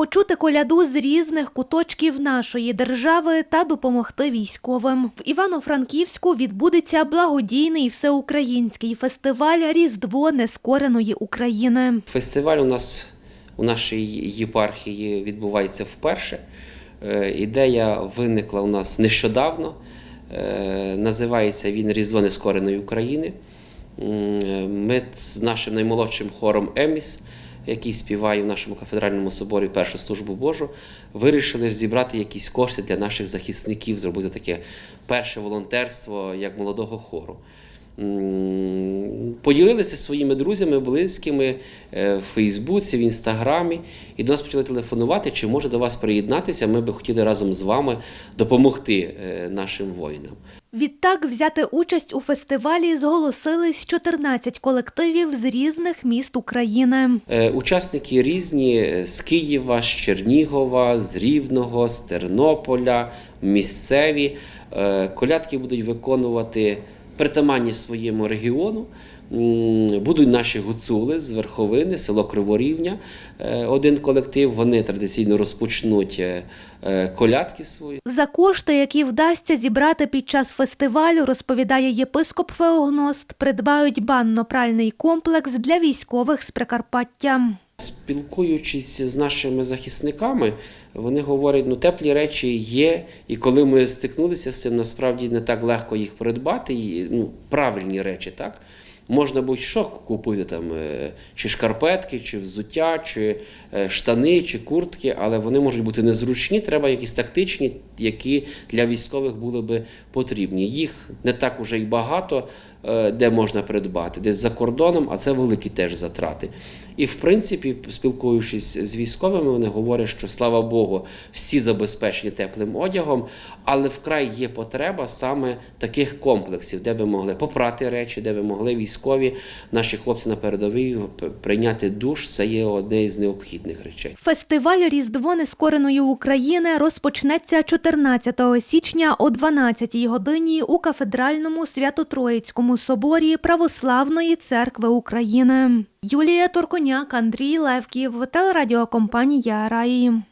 почути коляду з різних куточків нашої держави та допомогти військовим. В Івано-Франківську відбудеться благодійний всеукраїнський фестиваль Різдво нескореної України. Фестиваль у нас у нашій єпархії відбувається вперше. Е, Ідея виникла у нас нещодавно. Е, Називається він Різдво нескореної України. Ми з нашим наймолодшим хором Еміс, який співає в нашому кафедральному соборі першу службу Божу, вирішили зібрати якісь кошти для наших захисників, зробити таке перше волонтерство як молодого хору. Поділилися своїми друзями, близькими е, в Фейсбуці, в Інстаграмі, і до нас почали телефонувати, чи може до вас приєднатися. Ми би хотіли разом з вами допомогти е, нашим воїнам. Відтак взяти участь у фестивалі зголосились 14 колективів з різних міст України. Е, Учасники різні з Києва, з Чернігова, з Рівного, з Тернополя, місцеві. Колядки будуть виконувати притаманні своєму регіону. Будуть наші гуцули з Верховини, село Криворівня. Е, Один колектив. Вони традиційно розпочнуть е, е, колядки свої. За кошти, які вдасться зібрати під час фестивалю, розповідає єпископ Феогност, придбають банно-пральний комплекс для військових з Прикарпаття. Спілкуючись з нашими захисниками, вони говорять, ну теплі речі є, і коли ми стикнулися з цим, насправді не так легко їх придбати. І, ну, правильні речі, так? Можна будь-що купити там, е, чи шкарпетки, чи взуття, чи е, штани, чи куртки, але вони можуть бути незручні, треба якісь тактичні, які для військових були би потрібні. Їх не так уже й багато, де можна придбати, десь за кордоном, а це великі теж затрати. І в принципі, спілкуючись з військовими, вони говорять, що слава Богу, всі забезпечені теплим одягом, але вкрай є потреба саме таких комплексів, де би могли попрати речі, де би могли військові, наші хлопці на передовій прийняти душ. Це є одне із необхідних речей. Фестиваль Різдво нескореної України розпочнеться 14 січня о 12 годині у кафедральному Свято-Троїцькому соборі Православної церкви України. Юлія Торконяк, Андрій Левків, телерадіокомпанія Раї.